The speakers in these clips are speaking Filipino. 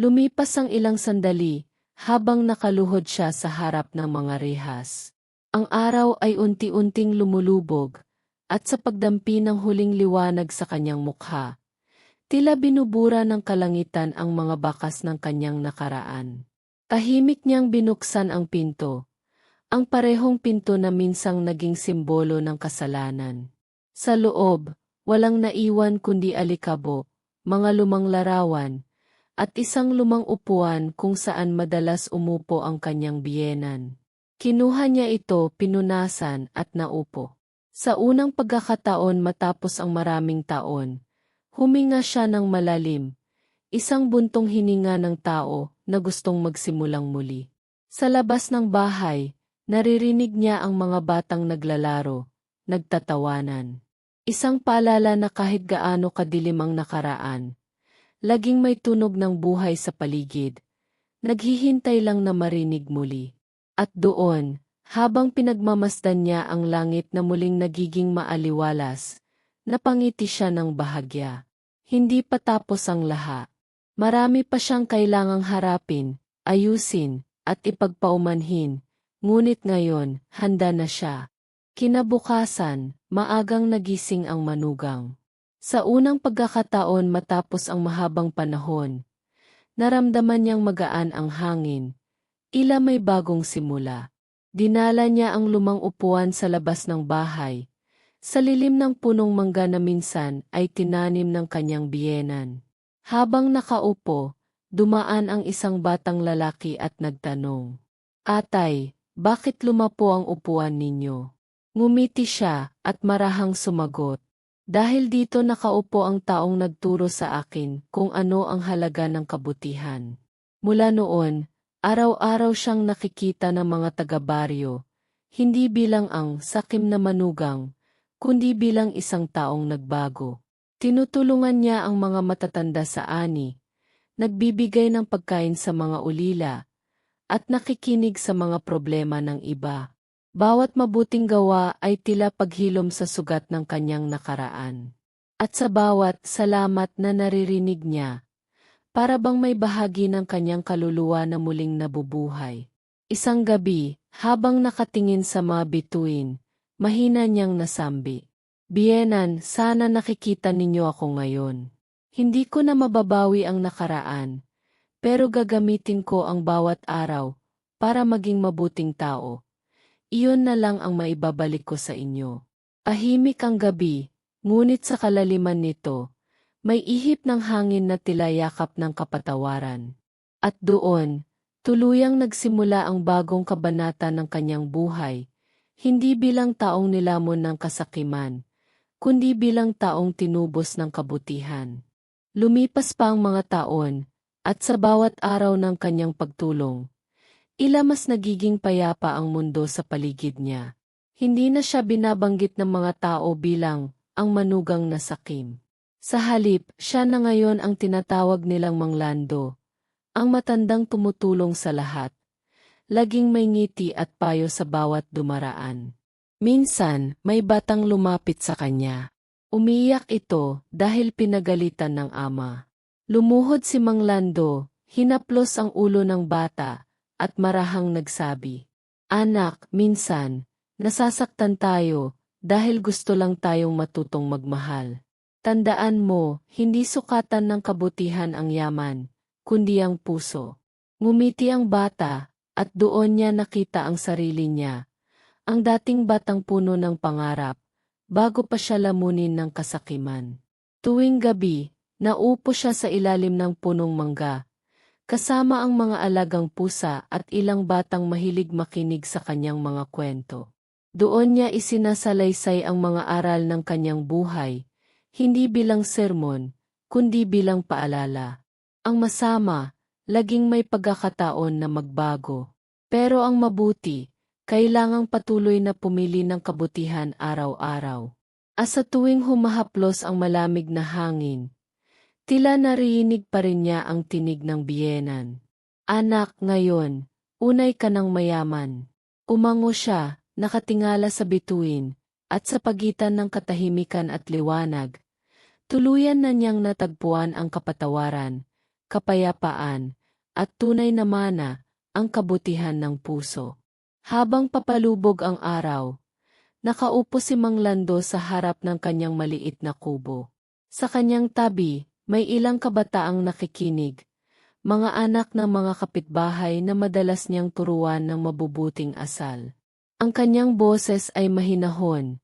Lumipas ang ilang sandali, habang nakaluhod siya sa harap ng mga rehas. Ang araw ay unti-unting lumulubog, at sa pagdampi ng huling liwanag sa kanyang mukha, tila binubura ng kalangitan ang mga bakas ng kanyang nakaraan. Tahimik niyang binuksan ang pinto, ang parehong pinto na minsang naging simbolo ng kasalanan. Sa loob, walang naiwan kundi alikabo, mga lumang larawan, at isang lumang upuan kung saan madalas umupo ang kanyang biyenan. Kinuha niya ito, pinunasan at naupo. Sa unang pagkakataon matapos ang maraming taon, huminga siya ng malalim, isang buntong hininga ng tao na gustong magsimulang muli. Sa labas ng bahay, naririnig niya ang mga batang naglalaro, nagtatawanan. Isang paalala na kahit gaano kadilim ang nakaraan, laging may tunog ng buhay sa paligid, naghihintay lang na marinig muli. At doon, habang pinagmamasdan niya ang langit na muling nagiging maaliwalas, napangiti siya ng bahagya. Hindi pa tapos ang lahat. Marami pa siyang kailangang harapin, ayusin, at ipagpaumanhin, ngunit ngayon, handa na siya. Kinabukasan, maagang nagising ang manugang. Sa unang pagkakataon matapos ang mahabang panahon, naramdaman niyang magaan ang hangin, ila may bagong simula. Dinala niya ang lumang upuan sa labas ng bahay, sa lilim ng punong mangga na minsan ay tinanim ng kanyang biyenan. Habang nakaupo, dumaan ang isang batang lalaki at nagtanong, Atay, bakit lumapo ang upuan ninyo? Ngumiti siya at marahang sumagot. Dahil dito nakaupo ang taong nagturo sa akin kung ano ang halaga ng kabutihan. Mula noon, araw-araw siyang nakikita ng mga taga-baryo, hindi bilang ang sakim na manugang, kundi bilang isang taong nagbago. Tinutulungan niya ang mga matatanda sa ani, nagbibigay ng pagkain sa mga ulila, at nakikinig sa mga problema ng iba. Bawat mabuting gawa ay tila paghilom sa sugat ng kanyang nakaraan. At sa bawat salamat na naririnig niya, para bang may bahagi ng kanyang kaluluwa na muling nabubuhay. Isang gabi, habang nakatingin sa mga bituin, mahina niyang nasambi. Bienan, sana nakikita ninyo ako ngayon. Hindi ko na mababawi ang nakaraan, pero gagamitin ko ang bawat araw para maging mabuting tao. Iyon na lang ang maibabalik ko sa inyo. Ahimik ang gabi, ngunit sa kalaliman nito, may ihip ng hangin na tila yakap ng kapatawaran. At doon, tuluyang nagsimula ang bagong kabanata ng kanyang buhay, hindi bilang taong nilamon ng kasakiman, kundi bilang taong tinubos ng kabutihan. Lumipas pa ang mga taon, at sa bawat araw ng kanyang pagtulong, Ila mas nagiging payapa ang mundo sa paligid niya. Hindi na siya binabanggit ng mga tao bilang ang manugang na sakim. Sa halip, siya na ngayon ang tinatawag nilang manglando, ang matandang tumutulong sa lahat. Laging may ngiti at payo sa bawat dumaraan. Minsan, may batang lumapit sa kanya. Umiyak ito dahil pinagalitan ng ama. Lumuhod si Manglando, hinaplos ang ulo ng bata, at marahang nagsabi, Anak, minsan, nasasaktan tayo dahil gusto lang tayong matutong magmahal. Tandaan mo, hindi sukatan ng kabutihan ang yaman, kundi ang puso. Ngumiti ang bata, at doon niya nakita ang sarili niya, ang dating batang puno ng pangarap, bago pa siya lamunin ng kasakiman. Tuwing gabi, naupo siya sa ilalim ng punong mangga, kasama ang mga alagang pusa at ilang batang mahilig makinig sa kanyang mga kwento. Doon niya isinasalaysay ang mga aral ng kanyang buhay, hindi bilang sermon, kundi bilang paalala. Ang masama, laging may pagkakataon na magbago. Pero ang mabuti, kailangang patuloy na pumili ng kabutihan araw-araw. As sa tuwing humahaplos ang malamig na hangin, Tila narinig pa rin niya ang tinig ng biyenan. Anak, ngayon, unay ka ng mayaman. Umango siya, nakatingala sa bituin, at sa pagitan ng katahimikan at liwanag. Tuluyan na niyang natagpuan ang kapatawaran, kapayapaan, at tunay na mana, ang kabutihan ng puso. Habang papalubog ang araw, nakaupo si Mang Lando sa harap ng kanyang maliit na kubo. Sa kanyang tabi, may ilang kabataang nakikinig, mga anak ng mga kapitbahay na madalas niyang turuan ng mabubuting asal. Ang kanyang boses ay mahinahon,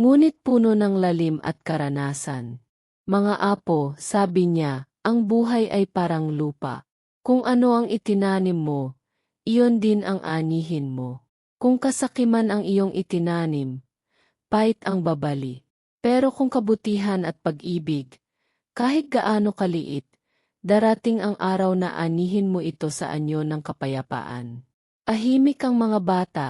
ngunit puno ng lalim at karanasan. Mga apo, sabi niya, ang buhay ay parang lupa. Kung ano ang itinanim mo, iyon din ang anihin mo. Kung kasakiman ang iyong itinanim, pait ang babali. Pero kung kabutihan at pag-ibig, kahit gaano kaliit, darating ang araw na anihin mo ito sa anyo ng kapayapaan. Ahimik ang mga bata,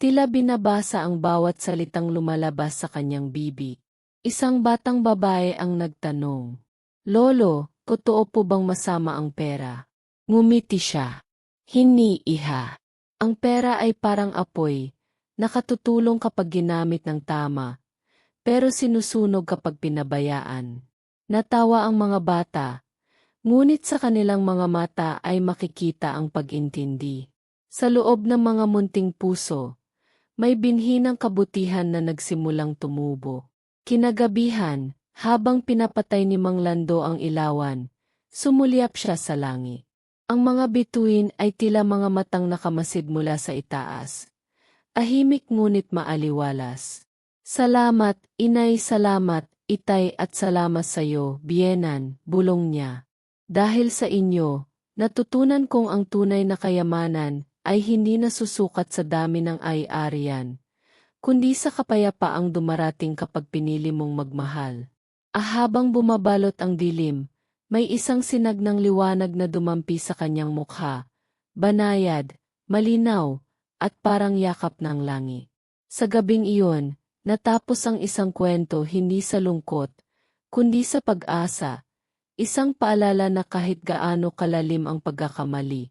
tila binabasa ang bawat salitang lumalabas sa kanyang bibig. Isang batang babae ang nagtanong, Lolo, totoo po bang masama ang pera? Ngumiti siya. Hindi, iha. Ang pera ay parang apoy, nakatutulong kapag ginamit ng tama, pero sinusunog kapag pinabayaan. Natawa ang mga bata, ngunit sa kanilang mga mata ay makikita ang pag-intindi. Sa loob ng mga munting puso, may binhi ng kabutihan na nagsimulang tumubo. Kinagabihan, habang pinapatay ni Mang Lando ang ilawan, sumulyap siya sa langit. Ang mga bituin ay tila mga matang nakamasid mula sa itaas. Ahimik ngunit maaliwalas. Salamat, inay salamat, itay at salamat sa iyo, bienan, bulong niya. Dahil sa inyo, natutunan kong ang tunay na kayamanan ay hindi nasusukat sa dami ng ay-arian, kundi sa kapayapaang dumarating kapag pinili mong magmahal. Ahabang bumabalot ang dilim, may isang sinag ng liwanag na dumampi sa kanyang mukha, banayad, malinaw, at parang yakap ng langit. Sa gabing iyon, natapos ang isang kwento hindi sa lungkot, kundi sa pag-asa, isang paalala na kahit gaano kalalim ang pagkakamali,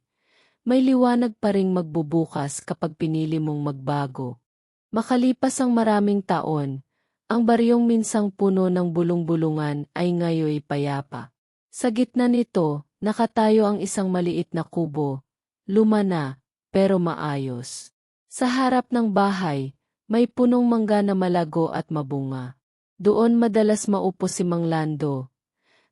may liwanag pa ring magbubukas kapag pinili mong magbago. Makalipas ang maraming taon, ang baryong minsang puno ng bulong-bulungan ay ngayoy payapa. Sa gitna nito, nakatayo ang isang maliit na kubo, luma na, pero maayos. Sa harap ng bahay, may punong mangga na malago at mabunga. Doon madalas maupo si Mang Lando.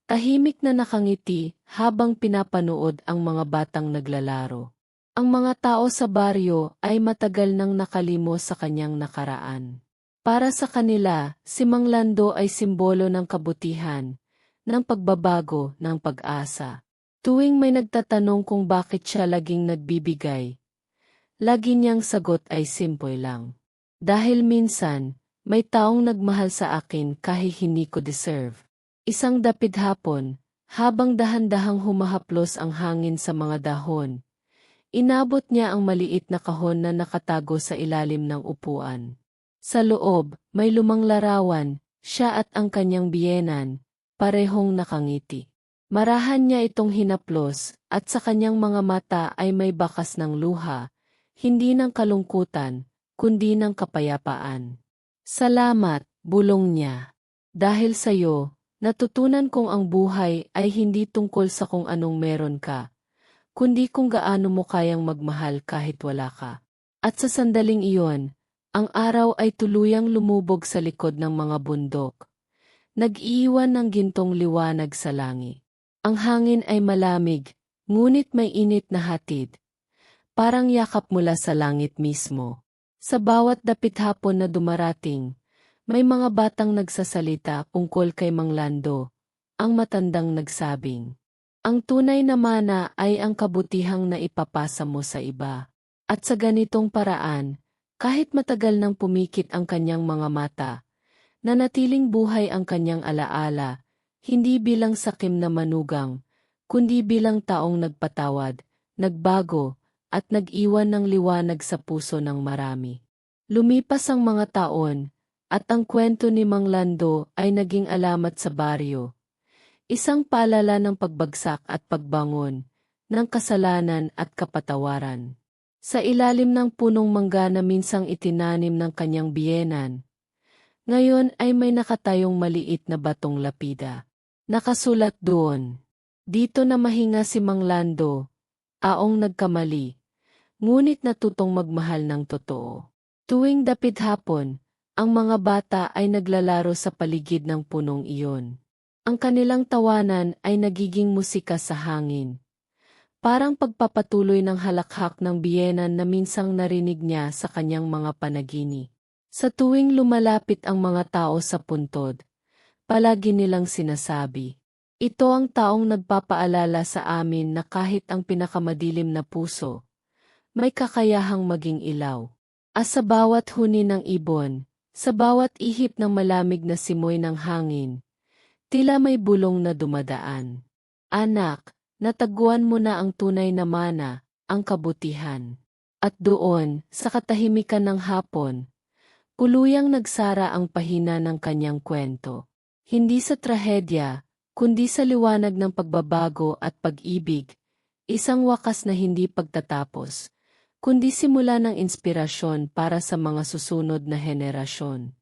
Tahimik na nakangiti habang pinapanood ang mga batang naglalaro. Ang mga tao sa baryo ay matagal nang nakalimo sa kanyang nakaraan. Para sa kanila, si Mang Lando ay simbolo ng kabutihan, ng pagbabago, ng pag-asa. Tuwing may nagtatanong kung bakit siya laging nagbibigay, lagi niyang sagot ay simple lang. Dahil minsan, may taong nagmahal sa akin kahit hindi ko deserve. Isang dapit hapon, habang dahan-dahang humahaplos ang hangin sa mga dahon, Inabot niya ang maliit na kahon na nakatago sa ilalim ng upuan. Sa loob, may lumang larawan, siya at ang kanyang biyenan, parehong nakangiti. Marahan niya itong hinaplos, at sa kanyang mga mata ay may bakas ng luha, hindi ng kalungkutan, kundi ng kapayapaan. Salamat, bulong niya. Dahil sa iyo, natutunan kong ang buhay ay hindi tungkol sa kung anong meron ka, kundi kung gaano mo kayang magmahal kahit wala ka. At sa sandaling iyon, ang araw ay tuluyang lumubog sa likod ng mga bundok. Nag-iwan ng gintong liwanag sa langit. Ang hangin ay malamig, ngunit may init na hatid. Parang yakap mula sa langit mismo. Sa bawat dapit hapon na dumarating, may mga batang nagsasalita tungkol kay Mang Lando, ang matandang nagsabing. Ang tunay na mana ay ang kabutihang na ipapasa mo sa iba. At sa ganitong paraan, kahit matagal nang pumikit ang kanyang mga mata, nanatiling buhay ang kanyang alaala, hindi bilang sakim na manugang, kundi bilang taong nagpatawad, nagbago, at nag-iwan ng liwanag sa puso ng marami. Lumipas ang mga taon, at ang kwento ni Mang Lando ay naging alamat sa baryo, Isang paalala ng pagbagsak at pagbangon, ng kasalanan at kapatawaran. Sa ilalim ng punong mangga na minsang itinanim ng kanyang biyenan, ngayon ay may nakatayong maliit na batong lapida. Nakasulat doon, Dito na mahinga si Mang Lando, aong nagkamali, ngunit natutong magmahal ng totoo. Tuwing dapit hapon, ang mga bata ay naglalaro sa paligid ng punong iyon. Ang kanilang tawanan ay nagiging musika sa hangin. Parang pagpapatuloy ng halakhak ng biyenan na minsang narinig niya sa kanyang mga panagini. Sa tuwing lumalapit ang mga tao sa puntod, palagi nilang sinasabi, Ito ang taong nagpapaalala sa amin na kahit ang pinakamadilim na puso, may kakayahang maging ilaw. As sa bawat huni ng ibon, sa bawat ihip ng malamig na simoy ng hangin, tila may bulong na dumadaan. Anak, nataguan mo na ang tunay na mana, ang kabutihan. At doon, sa katahimikan ng hapon, kuluyang nagsara ang pahina ng kanyang kwento. Hindi sa trahedya, kundi sa liwanag ng pagbabago at pag-ibig, isang wakas na hindi pagtatapos, kundi simula ng inspirasyon para sa mga susunod na henerasyon.